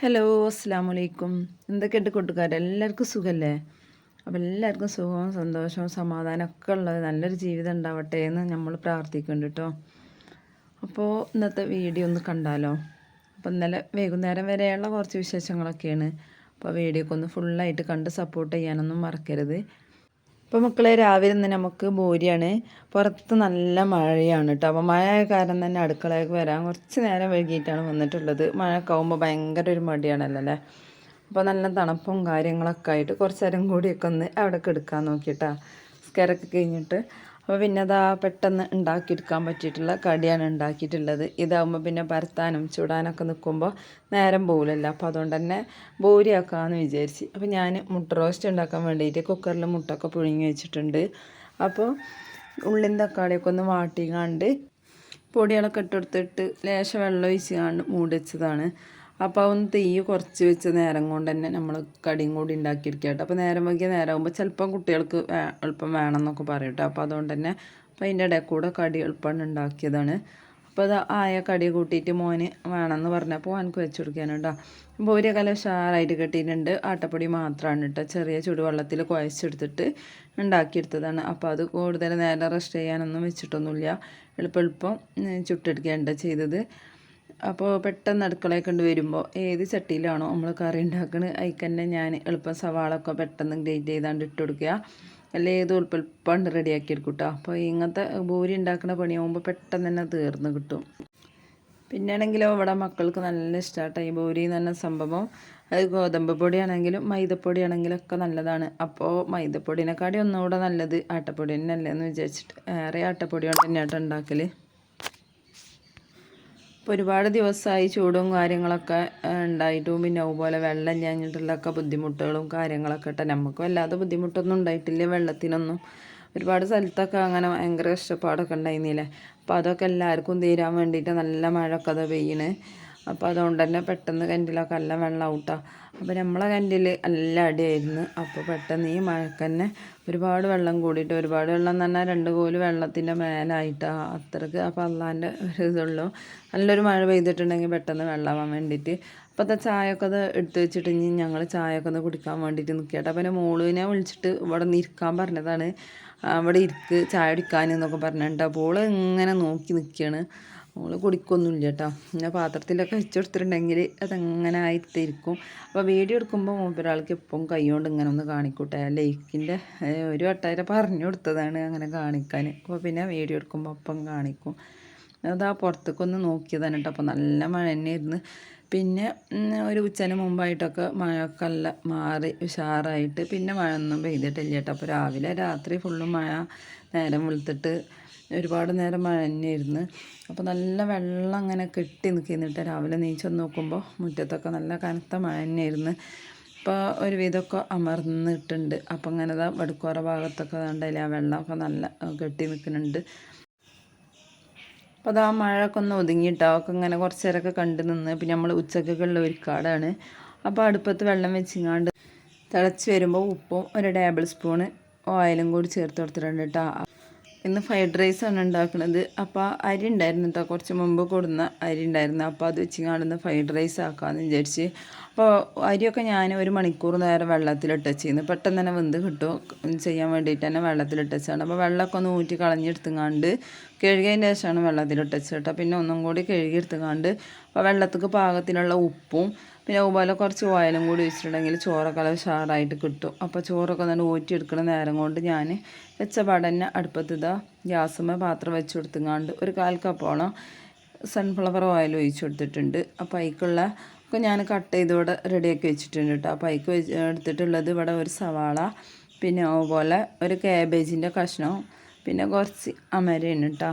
Hello അസ്സാം വലൈക്കും എന്തൊക്കെയുണ്ട് കൂട്ടുകാർ എല്ലാവർക്കും സുഖമല്ലേ അപ്പോൾ എല്ലാവർക്കും സുഖവും സന്തോഷവും സമാധാനമൊക്കെ ഉള്ളത്. നല്ലൊരു ജീവിതം ഉണ്ടാവട്ടെ എന്ന് നമ്മൾ പ്രാർത്ഥിക്കുന്നുണ്ട് കേട്ടോ. അപ്പോൾ ഇന്നത്തെ വീഡിയോ ഒന്ന് കണ്ടാലോ? അപ്പോൾ ഇന്നലെ വൈകുന്നേരം വരെയുള്ള കുറച്ച് വിശേഷങ്ങളൊക്കെയാണ്. അപ്പോൾ വീഡിയോക്കൊന്ന് ഫുള്ളായിട്ട് കണ്ട് സപ്പോർട്ട് ചെയ്യാനൊന്നും മറക്കരുത്. ഇപ്പോൾ മക്കളെ രാവിലെ തന്നെ നമുക്ക് ബോരിയാണ് പുറത്ത് നല്ല മഴയാണ് കേട്ടോ അപ്പോൾ മഴ കാരണം തന്നെ അടുക്കളയൊക്കെ വരാൻ കുറച്ച് നേരം വൈകിട്ടാണ് വന്നിട്ടുള്ളത്. മഴയൊക്കെ ആകുമ്പോൾ ഭയങ്കര ഒരു മടിയാണല്ലോ അല്ലേ അപ്പോൾ നല്ല തണുപ്പും കാര്യങ്ങളൊക്കെ ആയിട്ട് കുറച്ച് നേരം കൂടിയൊക്കെ ഒന്ന് അവിടെ എടുക്കാൻ നോക്കിയിട്ടാ സ്കരൊക്കെ കഴിഞ്ഞിട്ട് അപ്പോൾ പിന്നെ അതാ പെട്ടെന്ന് ഉണ്ടാക്കിയെടുക്കാൻ പറ്റിയിട്ടുള്ള കടിയാണ് ഉണ്ടാക്കിയിട്ടുള്ളത്. ഇതാകുമ്പോൾ പിന്നെ പരത്താനും ചുടാനൊക്കെ നിൽക്കുമ്പോൾ നേരം പോകില്ലല്ലോ അപ്പോൾ അതുകൊണ്ട് തന്നെ ബോരിയാക്കാമെന്ന് വിചാരിച്ച്. അപ്പോൾ ഞാൻ മുട്ട റോസ്റ്റ് ഉണ്ടാക്കാൻ വേണ്ടിയിട്ട് കുക്കറിൽ മുട്ടൊക്കെ പുഴുങ്ങി വെച്ചിട്ടുണ്ട്. അപ്പോൾ ഉള്ളിൻ തക്കാളിയൊക്കെ ഒന്ന് വാട്ടിക്കാണ്ട് പൊടികളൊക്കെ ഇട്ടെടുത്തിട്ട് ലേശം വെള്ളം ഒഴിച്ച് കാണ്ട് മൂടി വെച്ചതാണ്. അപ്പോൾ ഒന്ന് തീ കുറച്ച് വെച്ച നേരം കൊണ്ട് തന്നെ നമ്മൾ കടിയും കൂടി ഉണ്ടാക്കിയെടുക്കുക കേട്ടോ. അപ്പോൾ നേരം വൈകിയ നേരമാകുമ്പോൾ ചിലപ്പം കുട്ടികൾക്ക് എളുപ്പം വേണം എന്നൊക്കെ പറയും കേട്ടോ. അപ്പോൾ അതുകൊണ്ട് തന്നെ അപ്പോൾ അതിന്റെ ഇടയിൽ കൂടെ കടി എളുപ്പം ഉണ്ടാക്കിയതാണ്. അപ്പോൾ അത് ആയ കടി കൂട്ടിയിട്ട് മോന് വേണമെന്ന് പറഞ്ഞപ്പോൾ എനിക്ക് വെച്ച് കൊടുക്കാനുണ്ടോ അപ്പോൾ ഒരു കല ഉഷാറായിട്ട് കെട്ടിയിട്ടുണ്ട്. ആട്ടപ്പൊടി മാത്രമാണ് കേട്ടോ. ചെറിയ ചുടുവെള്ളത്തിൽ കുഴച്ചെടുത്തിട്ട് ഉണ്ടാക്കിയെടുത്തതാണ്. അപ്പോൾ അത് കൂടുതൽ നേരം റെസ്റ്റ് ചെയ്യാനൊന്നും വെച്ചിട്ടൊന്നുമില്ല. എളുപ്പം എളുപ്പം ചുട്ടെടുക്കുകയാണ് ചെയ്തത്. അപ്പോൾ പെട്ടെന്ന് അടുക്കളയിൽ കൊണ്ട് വരുമ്പോൾ ഏത് ചട്ടിയിലാണോ നമ്മൾ കറി ഉണ്ടാക്കുന്നത് അതിൽ തന്നെ ഞാൻ എളുപ്പം സവാളൊക്കെ പെട്ടെന്ന് ഗ്രേറ്റ് ചെയ്താണ്ട് ഇട്ട് കൊടുക്കുക. അല്ലെ ഏത് എളുപ്പം റെഡിയാക്കി എടുക്കും കേട്ടോ അപ്പോൾ ഇങ്ങനത്തെ ഭൂരി ഉണ്ടാക്കുന്ന പണിയാകുമ്പോൾ പെട്ടെന്ന് തന്നെ തീർന്ന് കിട്ടും. പിന്നെയാണെങ്കിലും ഇവിടെ മക്കൾക്ക് നല്ല ഇഷ്ടമാട്ടോ ഈ ഭൂരി എന്ന് പറഞ്ഞ സംഭവം. അത് ഗോതമ്പ് പൊടിയാണെങ്കിലും മൈദപ്പൊടി ആണെങ്കിലും ഒക്കെ നല്ലതാണ്. അപ്പോൾ മൈദപ്പൊടിനെക്കാട്ടി ഒന്നുകൂടെ നല്ലത് ആട്ടപ്പൊടി തന്നെയല്ലേ എന്ന് വിചാരിച്ചിട്ട്. ഏറെ ആട്ടപ്പൊടി കൊണ്ട് തന്നെയാട്ടോ ഉണ്ടാക്കൽ ഇപ്പോൾ ഒരുപാട് ദിവസമായി ചൂടും കാര്യങ്ങളൊക്കെ ഉണ്ടായിട്ടും. പിന്നെ അതുപോലെ വെള്ളം ഞാഞ്ഞിട്ടുള്ളൊക്കെ ബുദ്ധിമുട്ടുകളും കാര്യങ്ങളൊക്കെ ഇട്ട് നമുക്ക് വല്ലാതെ ബുദ്ധിമുട്ടൊന്നും ഉണ്ടായിട്ടില്ല വെള്ളത്തിനൊന്നും. ഒരുപാട് സ്ഥലത്തൊക്കെ അങ്ങനെ ഭയങ്കര കഷ്ടപ്പാടൊക്കെ ഉണ്ടായിരുന്നില്ലേ? അപ്പോൾ അതൊക്കെ എല്ലാവർക്കും തീരാൻ വേണ്ടിയിട്ട് നല്ല മഴയൊക്കെ അത് പെയ്യണ്. അപ്പോൾ അതുകൊണ്ട് തന്നെ പെട്ടെന്ന് കിണറ്റിലൊക്കെ നല്ല വെള്ളം ഔട്ടാ. അപ്പോൾ നമ്മളെ കിണറ്റിൽ നല്ല അടിയായിരുന്നു. അപ്പോൾ പെട്ടെന്ന് ഈ മഴക്ക് തന്നെ ഒരുപാട് വെള്ളം കൂടിയിട്ട് ഒരുപാട് വെള്ളം എന്ന് പറഞ്ഞാൽ രണ്ട് കോൽ വെള്ളത്തിന്റെ മേലായിട്ടാണ് അത്രയ്ക്ക് അപ്പോൾ അള്ളാന്റെ ഒരു ഇതുള്ളൂ. നല്ലൊരു മഴ പെയ്തിട്ടുണ്ടെങ്കിൽ പെട്ടെന്ന് വെള്ളമാവാൻ വേണ്ടിയിട്ട്. അപ്പോഴത്തെ ചായയൊക്കെ അത് എടുത്ത് വെച്ചിട്ട് ഇനി ഞങ്ങൾ ചായയൊക്കെ ഒന്ന് കുടിക്കാൻ വേണ്ടിയിട്ട് നിൽക്കട്ടെ അപ്പോൾ എന്റെ മോളുവിനെ വിളിച്ചിട്ട് ഇവിടെ നിന്ന് ഇരിക്കാൻ പറഞ്ഞതാണ്. അവിടെ ഇരിക്ക് ചായ കുടിക്കാൻ എന്നൊക്കെ പറഞ്ഞിട്ടുണ്ട്. അപ്പോൾ ഇങ്ങനെ നോക്കി നിൽക്കുകയാണ് നമ്മൾ കുടിക്കൊന്നുമില്ല കേട്ടോ പിന്നെ പാത്രത്തിലൊക്കെ വെച്ചെടുത്തിട്ടുണ്ടെങ്കിൽ അതങ്ങനെ ആയിത്തിരിക്കും അപ്പോൾ വീഡിയോ എടുക്കുമ്പോൾ മൂപ്പരാൾക്ക് എപ്പം കൈകൊണ്ട് ഇങ്ങനെ ഒന്ന് കാണിക്കൂട്ടെ. ലൈക്കിന്റെ ഒരു വട്ടായിരം പറഞ്ഞു കൊടുത്തതാണ് അങ്ങനെ കാണിക്കാൻ അപ്പോൾ പിന്നെ വീഡിയോ എടുക്കുമ്പോൾ അപ്പം കാണിക്കും. അതാ പുറത്തേക്കൊന്ന് നോക്കിയതാണ് കേട്ടോ. അപ്പോൾ നല്ല മഴ തന്നെയായിരുന്നു പിന്നെ ഒരു ഉച്ചന് മുമ്പായിട്ടൊക്കെ മഴക്കല്ല മാറി ഉഷാറായിട്ട് പിന്നെ മഴ ഒന്നും പെയ്തിട്ടില്ല കേട്ടോ. അപ്പോൾ രാവിലെ രാത്രി ഫുള്ളും മഴ നേരം വെളുത്തിട്ട് ഒരുപാട് നേരം മഴഞ്ഞിരുന്ന് അപ്പോൾ നല്ല വെള്ളം അങ്ങനെ കെട്ടി നിൽക്കുന്നിട്ട് രാവിലെ നീച്ചൊന്ന് നോക്കുമ്പോൾ മുറ്റത്തൊക്കെ നല്ല കനത്ത മഴ തന്നെയായിരുന്നു. ഇപ്പോൾ ഒരുവിധമൊക്കെ അമർന്നിട്ടുണ്ട്. അപ്പോൾ അങ്ങനെ ഇതാ വടുക്കോറ ഭാഗത്തൊക്കെ കണ്ടില്ല ആ വെള്ളമൊക്കെ നല്ല കെട്ടി നിൽക്കുന്നുണ്ട്. അപ്പോൾ അത് ആ മഴയൊക്കെ ഒന്ന് ഒതുങ്ങിയിട്ടോ? ഒക്കെ ഇങ്ങനെ കുറച്ച് നേരമൊക്കെ കണ്ടു നിന്ന്. പിന്നെ നമ്മൾ ഉച്ചക്കൊക്കെയുള്ള കാടാണ് അപ്പോൾ അടുപ്പത്ത് വെള്ളം വെച്ചിങ്ങാണ്ട് തിളച്ച് വരുമ്പോൾ ഉപ്പും ഒരു ടേബിൾ സ്പൂണ് ഓയിലും കൂടി ചേർത്ത് കൊടുത്തിട്ടുണ്ട് കേട്ടോ ഇന്ന് ഫ്രൈഡ് റൈസാണ് ഉണ്ടാക്കുന്നത്. അപ്പോൾ അരി ഉണ്ടായിരുന്നു കേട്ടോ കുറച്ച് മുമ്പ് കൊടുന്ന അരി ഉണ്ടായിരുന്നു. അപ്പോൾ അത് വെച്ച് കാണുന്ന ഫ്രൈഡ് റൈസ് ആക്കാമെന്ന് വിചാരിച്ച്. അപ്പോൾ അരിയൊക്കെ ഞാൻ ഒരു മണിക്കൂർ നേരം വെള്ളത്തിലിട്ട് ചെയ്യുന്നു പെട്ടെന്ന് തന്നെ വെന്ത് കിട്ടും. ചെയ്യാൻ വേണ്ടിയിട്ട് തന്നെ വെള്ളത്തിലിട്ട് വെച്ചാണ് അപ്പോൾ വെള്ളമൊക്കെ ഒന്ന് ഊറ്റി കളഞ്ഞെടുത്തുങ്ങാണ്ട് കഴുകിയതിന്റെ ശേഷമാണ് വെള്ളത്തിലിട്ട് വെച്ചത് കേട്ടോ പിന്നെ ഒന്നും കൂടി കഴുകിയെടുത്തുങ്ങാണ്ട് അപ്പോൾ വെള്ളത്തേക്ക് പാകത്തിനുള്ള ഉപ്പും പിന്നെ അതുപോലെ കുറച്ച് ഓയിലും കൂടി വെച്ചിട്ടുണ്ടെങ്കിൽ ചോറൊക്കെ നല്ല ഷാറായിട്ട് കിട്ടും. അപ്പോൾ ചോറൊക്കെ നല്ല ഊറ്റിയെടുക്കുന്ന നേരം കൊണ്ട് ഞാൻ വെച്ച പാടന്നെ അടുപ്പത്ത് ഇതാ പാത്രം വെച്ച് കൊടുത്തുങ്ങാണ്ട് ഒരു കാൽ കപ്പോളം സൺഫ്ലവർ ഓയിൽ ഒഴിച്ചു കൊടുത്തിട്ടുണ്ട്. അപ്പോൾ അതിക്കുള്ള ഒക്കെ ഞാൻ കട്ട് ചെയ്തോടെ റെഡിയാക്കി വെച്ചിട്ടുണ്ട് കേട്ടോ. അപ്പോൾ അതിക്ക് എടുത്തിട്ടുള്ളത് ഇവിടെ ഒരു സവാള പിന്നെ അതുപോലെ ഒരു കാബേജിന്റെ കഷ്ണം പിന്നെ കുറച്ച് അമരയാണ് കേട്ടോ.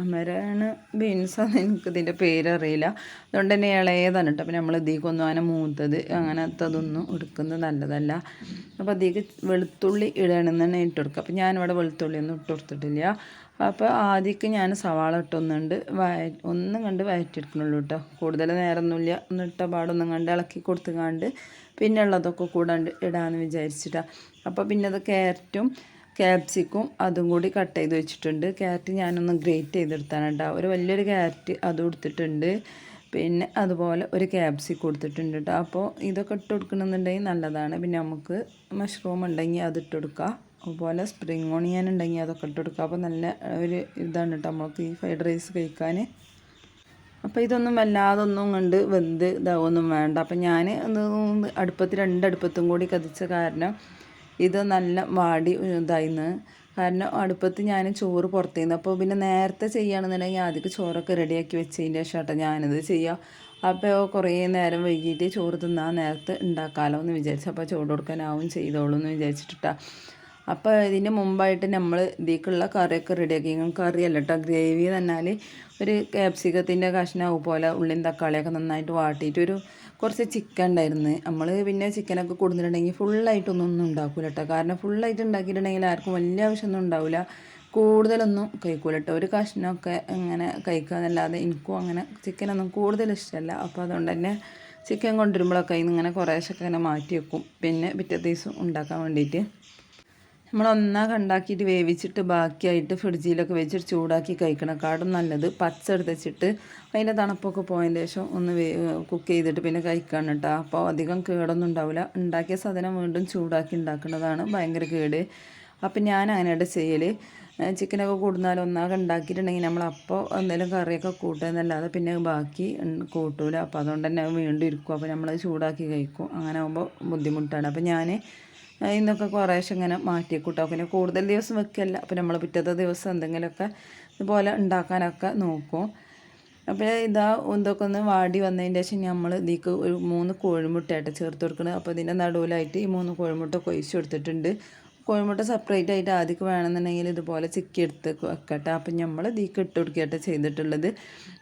അമരാണ് ബീൻസാണ് എനിക്ക് ഇതിന്റെ പേരറിയില്ല. അതുകൊണ്ട് തന്നെ ഇളയതാണ് കേട്ടോ അപ്പം നമ്മൾ ഇതിലേക്കൊന്നും അങ്ങനെ മൂത്തത് അങ്ങനത്തതൊന്നും എടുക്കുന്നത് നല്ലതല്ല. അപ്പോൾ അതിലേക്ക് വെളുത്തുള്ളി ഇടണമെന്ന് തന്നെ ഇട്ട് കൊടുക്കുക അപ്പം ഞാനിവിടെ വെളുത്തുള്ളി ഒന്നും ഇട്ട് കൊടുത്തിട്ടില്ല. അപ്പോൾ ആദ്യമൊക്കെ ഞാൻ സവാള ഇട്ടൊന്നുണ്ട്. വയ ഒന്നും കണ്ട് വയറ്റിയെടുക്കണുള്ളൂ കേട്ടോ കൂടുതൽ നേരമൊന്നുമില്ല ഒന്ന് ഇട്ട പാടൊന്നും കണ്ട് ഇളക്കി കൊടുത്തുകാണ്ട് പിന്നെ ഉള്ളതൊക്കെ കൂടാണ്ട് ഇടാമെന്ന് വിചാരിച്ചിട്ടാണ് അപ്പോൾ പിന്നെ അത് ക്യാരറ്റും ക്യാപ്സിക്കും അതും കൂടി കട്ട് ചെയ്ത് വെച്ചിട്ടുണ്ട്. ക്യാരറ്റ് ഞാനൊന്ന് ഗ്രേറ്റ് ചെയ്തെടുത്താണ് കേട്ടോ ഒരു വലിയൊരു ക്യാരറ്റ് അതും എടുത്തിട്ടുണ്ട് പിന്നെ അതുപോലെ ഒരു ക്യാപ്സി കൊടുത്തിട്ടുണ്ട് കേട്ടോ അപ്പോൾ ഇതൊക്കെ ഇട്ട് കൊടുക്കണമെന്നുണ്ടെങ്കിൽ നല്ലതാണ്. പിന്നെ നമുക്ക് മഷ്റൂം ഉണ്ടെങ്കിൽ അത് ഇട്ട് കൊടുക്കുക അതുപോലെ സ്പ്രിങ് ഓണിയൻ ഉണ്ടെങ്കിൽ അതൊക്കെ ഇട്ട് കൊടുക്കുക അപ്പോൾ നല്ല ഒരു ഇതാണ് കേട്ടോ നമുക്ക് ഈ ഫ്രൈഡ് റൈസ് കഴിക്കാൻ. അപ്പോൾ ഇതൊന്നും വല്ലാതൊന്നും കണ്ട് വെന്ത് ഇതാവൊന്നും വേണ്ട. അപ്പം ഞാൻ ഒന്ന് അടുപ്പത്ത് രണ്ടടുപ്പത്തും കൂടി കതിച്ച കാരണം ഇത് നല്ല വാടി ഇതായിന്ന്. കാരണം അടുപ്പത്ത് ഞാൻ ചോറ് പുറത്തേന്ന് അപ്പോൾ പിന്നെ നേരത്തെ ചെയ്യുകയാണെന്നുണ്ടെങ്കിൽ ആദ്യം ചോറൊക്കെ റെഡിയാക്കി വെച്ചതിന്റെ ശേഷം ഞാനിത് ചെയ്യാം അപ്പോൾ കുറേ നേരം വൈകിട്ട് ചോറ് തിന്നാൻ നേരത്തെ ഉണ്ടാക്കാമല്ലോ എന്ന് വിചാരിച്ചു. അപ്പോൾ ചോറ് കൊടുക്കാനാവും ചെയ്തോളൂ എന്ന് വിചാരിച്ചിട്ടാണ് അപ്പോൾ ഇതിന് മുമ്പായിട്ട് നമ്മൾ ഇതിലേക്കുള്ള കറിയൊക്കെ റെഡിയാക്കി. കറിയല്ല കേട്ടോ. ഗ്രേവി തന്നാൽ ഒരു ക്യാപ്സിക്കത്തിന്റെ കഷ്ണം പോലെ ഉള്ളിൻ തക്കാളിയൊക്കെ നന്നായിട്ട് വാട്ടിയിട്ട് ഒരു കുറച്ച് ചിക്കൻ ഉണ്ടായിരുന്നു. നമ്മൾ പിന്നെ ചിക്കനൊക്കെ കൊടുത്തിട്ടുണ്ടെങ്കിൽ ഫുള്ളായിട്ടൊന്നും ഒന്നും ഉണ്ടാക്കില്ല കേട്ടോ കാരണം ഫുള്ളായിട്ട് ഉണ്ടാക്കിയിട്ടുണ്ടെങ്കിൽ ആർക്കും വലിയ ആവശ്യമൊന്നും ഉണ്ടാവില്ല. കൂടുതലൊന്നും കഴിക്കൂല കേട്ടോ ഒരു കഷ്ണമൊക്കെ ഇങ്ങനെ കഴിക്കാന്നല്ലാതെ എനിക്കും അങ്ങനെ ചിക്കനൊന്നും കൂടുതൽ ഇഷ്ടമല്ല. അപ്പോൾ അതുകൊണ്ട് തന്നെ ചിക്കൻ കൊണ്ടുവരുമ്പോഴൊക്കെ ഇങ്ങനെ കുറേശ്ശൊക്കെ ഇങ്ങനെ മാറ്റി വെക്കും. പിന്നെ പിറ്റേ ദിവസം ഉണ്ടാക്കാൻ വേണ്ടിയിട്ട്. നമ്മൾ ഒന്നാകെ വേവിച്ചിട്ട് ബാക്കിയായിട്ട് ഫ്രിഡ്ജിലൊക്കെ വെച്ചിട്ട് ചൂടാക്കി കഴിക്കണക്കാടും നല്ലത്. പച്ച എടുത്ത് വെച്ചിട്ട് അതിന്റെ തണുപ്പൊക്കെ പോയതിന് ശേഷം ഒന്ന് കുക്ക് ചെയ്തിട്ട് പിന്നെ കഴിക്കാണ് കേട്ടോ. അപ്പോൾ അധികം കേടൊന്നും ഉണ്ടാവില്ല. ഉണ്ടാക്കിയ സാധനം വീണ്ടും ചൂടാക്കി ഉണ്ടാക്കുന്നതാണ് ഭയങ്കര കേട്. അപ്പം ഞാൻ അങ്ങനെയായിട്ട് ചെയ്യൽ ചിക്കനൊക്കെ കൂടുന്നാലും ഒന്നാകെ ഉണ്ടാക്കിയിട്ടുണ്ടെങ്കിൽ നമ്മൾ അപ്പോൾ എന്തെങ്കിലും കറിയൊക്കെ കൂട്ടുന്നല്ലാതെ പിന്നെ ബാക്കി കൂട്ടൂല. അപ്പോൾ അതുകൊണ്ട് തന്നെ വീണ്ടും ഇരിക്കും. അപ്പോൾ നമ്മൾ ചൂടാക്കി കഴിക്കും. അങ്ങനെ ആകുമ്പോൾ ബുദ്ധിമുട്ടാണ്. അപ്പോൾ ഞാൻ ഇന്നൊക്കെ കുറേശ്ശെ ഇങ്ങനെ മാറ്റി കൂട്ടാം പിന്നെ കൂടുതൽ ദിവസം വെക്കല്ല. അപ്പോൾ നമ്മൾ പിറ്റത്തെ ദിവസം എന്തെങ്കിലുമൊക്കെ ഇതുപോലെ ഉണ്ടാക്കാനൊക്കെ നോക്കും. അപ്പോൾ ഇതാ ഇതൊക്കെ ഒന്ന് വാടി വന്നതിന്റെ ശേഷം നമ്മൾ ഇതിക്ക് ഒരു മൂന്ന് കോഴിമുട്ടയായിട്ട് ചേർത്ത് കൊടുക്കുന്നത് അപ്പോൾ ഇതിന്റെ നടുവിലായിട്ട് ഈ മൂന്ന് കോഴിമുട്ട കൊഴിച്ച് കൊടുത്തിട്ടുണ്ട്. കോഴിമുട്ട സെപ്പറേറ്റ് ആയിട്ട് ആദ്യം വേണമെന്നുണ്ടെങ്കിൽ ഇതുപോലെ ചിക്കി എടുത്ത് വെക്കട്ടെ. അപ്പം നമ്മൾ ഇതിക്ക് ഇട്ട് കൊടുക്കട്ടെ ചെയ്തിട്ടുള്ളത്.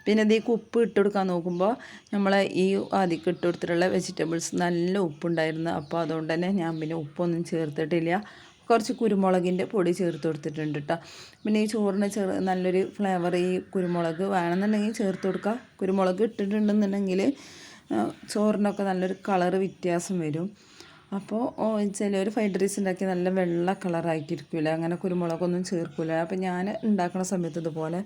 പിന്നെ ഇതിക്ക് ഉപ്പ് ഇട്ട് കൊടുക്കാൻ നോക്കുമ്പോൾ നമ്മൾ ഈ ആദ്യം ഇട്ട് കൊടുത്തിട്ടുള്ള വെജിറ്റബിൾസ് നല്ല ഉപ്പുണ്ടായിരുന്നു. അപ്പോൾ അതുകൊണ്ട് തന്നെ ഞാൻ പിന്നെ ഉപ്പൊന്നും ചേർത്തിട്ടില്ല. കുറച്ച് കുരുമുളകിന്റെ പൊടി ചേർത്ത് കൊടുത്തിട്ടുണ്ട് കേട്ടോ പിന്നെ ഈ ചോറിന് ചെറു നല്ലൊരു ഫ്ലേവർ ഈ കുരുമുളക് വേണമെന്നുണ്ടെങ്കിൽ ചേർത്ത് കൊടുക്കുക കുരുമുളക് ഇട്ടിട്ടുണ്ടെന്നുണ്ടെങ്കിൽ ചോറിനൊക്കെ നല്ലൊരു കളറ് വ്യത്യാസം വരും. അപ്പോൾ ചിലർ ഫ്രൈഡ് റൈസ് ഉണ്ടാക്കി നല്ല വെള്ള കളറായിട്ടിരിക്കില്ല അങ്ങനെ കുരുമുളകൊന്നും ചേർക്കില്ല അപ്പോൾ ഞാൻ ഉണ്ടാക്കുന്ന സമയത്ത് ഇതുപോലെ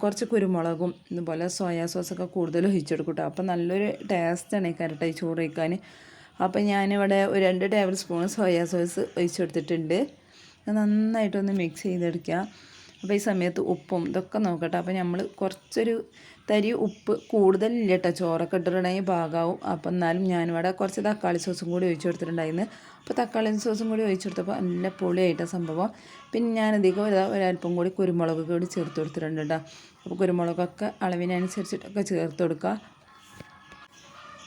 കുറച്ച് കുരുമുളകും ഇതുപോലെ സോയാ സോസൊക്കെ കൂടുതൽ ഒഴിച്ചെടുക്കും കേട്ടോ അപ്പോൾ നല്ലൊരു ടേസ്റ്റാണ് ഈ കരട്ടായി ചോറ് വയ്ക്കാൻ അപ്പോൾ ഞാനിവിടെ ഒരു രണ്ട് ടേബിൾ സ്പൂൺ സോയാ സോസ് ഒഴിച്ചെടുത്തിട്ടുണ്ട് നന്നായിട്ടൊന്ന് മിക്സ് ചെയ്തെടുക്കുക അപ്പോൾ ഈ സമയത്ത് ഉപ്പും ഇതൊക്കെ നോക്കട്ടെ. അപ്പോൾ നമ്മൾ കുറച്ചൊരു തരി ഉപ്പ് കൂടുതലില്ല കേട്ടോ ചോറൊക്കെ ഇട്ടിട്ടുണ്ടെങ്കിൽ ഭാഗമാവും അപ്പോൾ എന്നാലും ഞാനിവിടെ കുറച്ച് തക്കാളി സോസും കൂടി ഒഴിച്ചു കൊടുത്തിട്ടുണ്ടായിരുന്നു. അപ്പോൾ തക്കാളി സോസും കൂടി ഒഴിച്ചു കൊടുത്തപ്പോൾ നല്ല പൊളിയായിട്ട സംഭവം. പിന്നെ ഞാനധികം ഒരല്പം കൂടി കുരുമുളക് കൂടി ചേർത്ത് കൊടുത്തിട്ടുണ്ട് കേട്ടോ. അപ്പോൾ കുരുമുളകൊക്കെ അളവിനനുസരിച്ചിട്ടൊക്കെ ചേർത്ത് കൊടുക്കുക.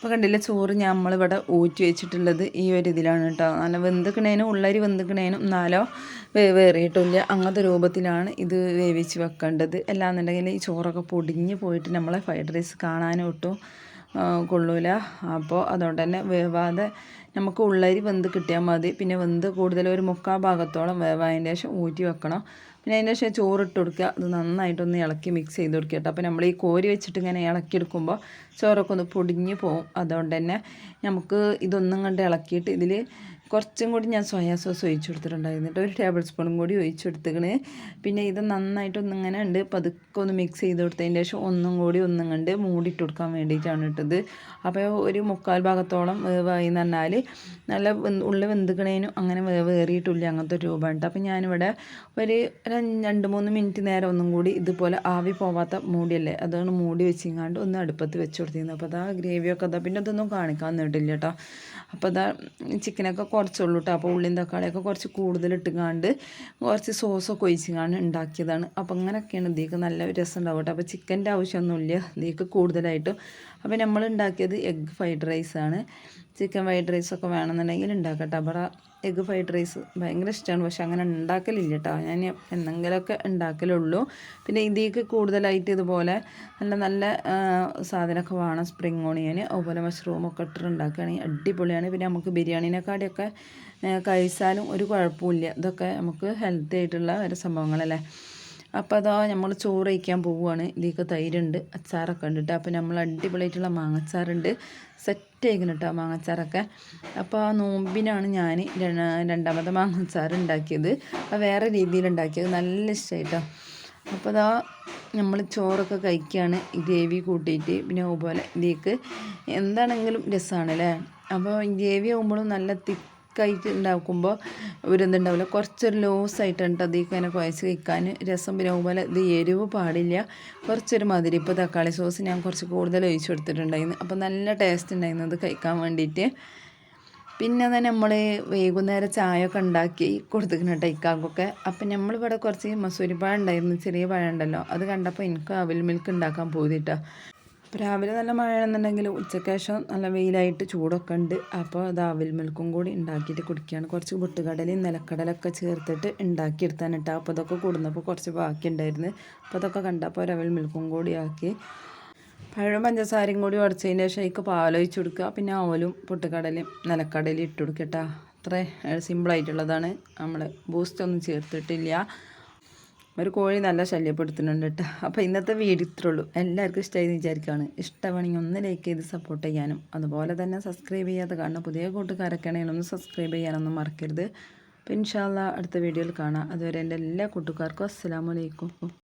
അപ്പോൾ കണ്ടില്ല ചോറ് നമ്മളിവിടെ ഊറ്റി വെച്ചിട്ടുള്ളത് ഈ ഒരു ഇതിലാണ് കേട്ടോ നല്ല വെന്തുക്കണേനും ഉള്ളരി വെന്തുക്കണേനും നാലോ വേവേറിയിട്ടില്ല അങ്ങനത്തെ രൂപത്തിലാണ് ഇത് വേവിച്ച് വെക്കേണ്ടത്. അല്ലാന്നുണ്ടെങ്കിൽ ഈ ചോറൊക്കെ പൊടിഞ്ഞ് പോയിട്ട് നമ്മളെ ഫ്രൈഡ് റൈസ് കാണാനും ഒട്ടും കൊള്ളൂല. അപ്പോൾ അതുകൊണ്ട് തന്നെ വേവാതെ നമുക്ക് ഉള്ളരി വെന്ത് കിട്ടിയാൽ മതി. പിന്നെ വെന്ത് കൂടുതൽ ഒരു മുക്കാൽ ഭാഗത്തോളം വേവായതിന്റെ ശേഷം ഊറ്റി വെക്കണം. പിന്നെ അതിന്റെ ശേഷം ചോറിട്ട് കൊടുക്കുക. അത് നന്നായിട്ടൊന്ന് ഇളക്കി മിക്സ് ചെയ്ത് കൊടുക്കുക കേട്ടോ. അപ്പോൾ നമ്മൾ ഈ കോരി വെച്ചിട്ട് ഇങ്ങനെ ഇളക്കി എടുക്കുമ്പോൾ ചോറൊക്കെ ഒന്ന് പൊടിഞ്ഞ് പോവും. അതുകൊണ്ട് തന്നെ നമുക്ക് ഇതൊന്നും കണ്ട് ഇളക്കിയിട്ട് ഇതിൽ കുറച്ചും കൂടി ഞാൻ സോയാ സോസ് ഒഴിച്ചു കൊടുത്തിട്ടുണ്ടായിരുന്നു കേട്ടോ. ഒരു ടേബിൾ സ്പൂണും കൂടി ഒഴിച്ചു കൊടുത്തിക്കണ്. പിന്നെ ഇത് നന്നായിട്ടൊന്നും ഇങ്ങനെ ഉണ്ട്. പതുക്കെ ഒന്ന് മിക്സ് ചെയ്ത് കൊടുത്തതിന്റെ ശേഷം ഒന്നും കൂടി ഒന്നും കണ്ട് മൂടിയിട്ട് കൊടുക്കാൻ വേണ്ടിയിട്ടാണ് ഇട്ടത്. അപ്പോൾ ഒരു മുക്കാൽ ഭാഗത്തോളം വേവായി എന്ന് പറഞ്ഞാൽ നല്ല ഉള്ളിൽ വെന്തുക്കണേനും അങ്ങനെ വേറിയിട്ടില്ല അങ്ങനത്തെ ഒരു രൂപമുണ്ട് അപ്പോൾ ഞാനിവിടെ ഒരു രണ്ട് മൂന്ന് മിനിറ്റ് നേരം ഒന്നും കൂടി ഇതുപോലെ ആവി പോവാത്ത മൂടിയല്ലേ അതാണ് മൂടി വെച്ചിങ്ങാണ്ട് ഒന്ന് അടുപ്പത്ത് വെച്ച് കൊടുത്തിരുന്നു അപ്പോൾ അതാ ഗ്രേവിയൊക്കെ അതാ പിന്നെ അതൊന്നും കാണിക്കാൻ നിന്നിട്ടില്ല കേട്ടോ. അപ്പോൾ അതാ ചിക്കനൊക്കെ കുറച്ചുള്ളൂ കേട്ടോ അപ്പോൾ ഉള്ളിയും തക്കാളിയൊക്കെ കുറച്ച് കൂടുതൽ കുറച്ച് സോസൊക്കെ ഒഴിച്ചുകാണ്ട് ഉണ്ടാക്കിയതാണ്. അപ്പോൾ അങ്ങനെയൊക്കെയാണ് ഇതിലേക്ക് നല്ല രസം ഉണ്ടാവും കേട്ടോ അപ്പോൾ ചിക്കന്റെ ആവശ്യമൊന്നുമില്ല. ഇതിലേക്ക് കൂടുതലായിട്ടും അപ്പോൾ നമ്മൾ ഉണ്ടാക്കിയത് എഗ്ഗ് ഫ്രൈഡ് റൈസാണ് ചിക്കൻ ഫ്രൈഡ് റൈസൊക്കെ വേണമെന്നുണ്ടെങ്കിൽ ഉണ്ടാക്കട്ടെ അപ്പോൾ എഗ്ഗ് ഫ്രൈഡ് റൈസ് ഭയങ്കര ഇഷ്ടമാണ് പക്ഷെ അങ്ങനെ ഉണ്ടാക്കലില്ല കേട്ടോ ഞാൻ എന്തെങ്കിലുമൊക്കെ ഉണ്ടാക്കലുള്ളൂ പിന്നെ ഇതിലേക്ക് കൂടുതലായിട്ട് ഇതുപോലെ നല്ല നല്ല സാധനമൊക്കെ വേണം. സ്പ്രിങ് ഓണിയൻ അതുപോലെ മഷ്റൂമൊക്കെ ഇട്ടിട്ട് ഉണ്ടാക്കുകയാണെങ്കിൽ അടിപൊളിയാണ്. പിന്നെ നമുക്ക് ബിരിയാണീനെക്കാട്ടിയൊക്കെ കഴിച്ചാലും ഒരു കുഴപ്പമില്ല. ഇതൊക്കെ നമുക്ക് ഹെൽത്തി ആയിട്ടുള്ള ഒരു സംഭവങ്ങളല്ലേ. അപ്പോൾ അതോ നമ്മൾ ചോറ് കഴിക്കാൻ പോവുകയാണ് ഇതിലേക്ക് തൈരുണ്ട് അച്ചാറൊക്കെ ഉണ്ട് കേട്ടോ അപ്പോൾ നമ്മൾ അടിപൊളിയായിട്ടുള്ള മാങ്ങച്ചാറുണ്ട്. സെറ്റ് ആയിക്കണം കേട്ടോ മാങ്ങച്ചാറൊക്കെ. അപ്പോൾ ആ നോമ്പിനാണ് ഞാൻ രണ്ടാമത്തെ മാങ്ങച്ചാർ ഉണ്ടാക്കിയത്. അപ്പോൾ വേറെ രീതിയിൽ ഉണ്ടാക്കിയത്. നല്ല ഇഷ്ടമായിട്ടോ അപ്പോൾ അതാ നമ്മൾ ചോറൊക്കെ കഴിക്കുകയാണ് ഗ്രേവി കൂട്ടിയിട്ട് പിന്നെ അതുപോലെ ഇതിലേക്ക് എന്താണെങ്കിലും രസമാണ് അല്ലേ അപ്പോൾ ഗ്രേവി ആകുമ്പോഴും നല്ല തിക്കായിട്ട് ഉണ്ടാക്കുമ്പോൾ ഒരു കുറച്ചൊരു ലോസ് ഉണ്ട് അതിലേക്ക് ഇങ്ങനെ കുഴച്ച് കഴിക്കാൻ. രസം പിന്നെ അതുപോലെ ഇത് എരിവ് പാടില്ല. കുറച്ചൊരു മധുരം. ഇപ്പോൾ തക്കാളി സോസ് ഞാൻ കുറച്ച് കൂടുതൽ ഒഴിച്ചു കൊടുത്തിട്ടുണ്ടായിരുന്നു. അപ്പോൾ നല്ല ടേസ്റ്റ് ഉണ്ടായിരുന്നു അത് കഴിക്കാൻ വേണ്ടിയിട്ട് പിന്നെ തന്നെ നമ്മൾ വൈകുന്നേരം ചായ ഒക്കെ ഉണ്ടാക്കി കൊടുത്തിരിക്കുന്ന ടൈക്കാക്കൊക്കെ അപ്പം നമ്മളിവിടെ കുറച്ച് മസൂരി പഴം ഉണ്ടായിരുന്നു. ചെറിയ പഴം ഉണ്ടല്ലോ. അത് കണ്ടപ്പോൾ എനിക്ക് അവിൽ മിൽക്ക് ഉണ്ടാക്കാൻ പോയിട്ടാ രാവിലെ നല്ല മഴയാണെന്നുണ്ടെങ്കിൽ ഉച്ചയ്ക്ക് നല്ല വെയിലായിട്ട് ചൂടൊക്കെ ഉണ്ട്. അപ്പോൾ അത് അവിൽ മിൽക്കും കൂടി ഉണ്ടാക്കിയിട്ട് കുടിക്കുകയാണ്. കുറച്ച് പൊട്ടുകടലയും നിലക്കടലൊക്കെ ചേർത്തിട്ട് ഉണ്ടാക്കിയെടുത്താണ് കേട്ടോ. അപ്പോൾ അതൊക്കെ കൂടുന്നപ്പോൾ കുറച്ച് ബാക്കി ഉണ്ടായിരുന്നു. അപ്പോൾ അതൊക്കെ കണ്ടപ്പോൾ ഒരു അവിൽ മിൽക്കും കൂടി ആക്കി. പഴം പഞ്ചസാരയും കൂടി ഉടച്ചതിന് ശേഷം അതിക്ക് പാലൊഴിച്ച് കൊടുക്കുക. പിന്നെ ഓലും പൊട്ടുകടലയും നിലക്കടലയും ഇട്ട് കൊടുക്കട്ടോ അത്ര സിമ്പിളായിട്ടുള്ളതാണ് നമ്മൾ ബൂസ്റ്റ് ഒന്നും ചേർത്തിട്ടില്ല. ഒരു കോഴി നല്ല ശല്യപ്പെടുത്തുന്നുണ്ട് കേട്ടോ. അപ്പോൾ ഇന്നത്തെ വീഡിയോ ഇത്രേ ഉള്ളൂ. എല്ലാവർക്കും ഇഷ്ടമായി വിചാരിക്കുകയാണ്. ഇഷ്ടമാണെങ്കിൽ ഒന്ന് ലൈക്ക് ചെയ്ത് സപ്പോർട്ട് ചെയ്യാനും അതുപോലെ തന്നെ സബ്സ്ക്രൈബ് ചെയ്യാതെ കാണുന്ന പുതിയ കൂട്ടുകാരൊക്കെ ആണെങ്കിൽ ഒന്ന് സബ്സ്ക്രൈബ് ചെയ്യാനൊന്നും മറക്കരുത്. അപ്പോൾ ഇൻഷാല്ല അടുത്ത വീഡിയോയിൽ കാണാം. അതുവരെ എന്റെ എല്ലാ കൂട്ടുകാർക്കും അസ്സാം വലൈക്കും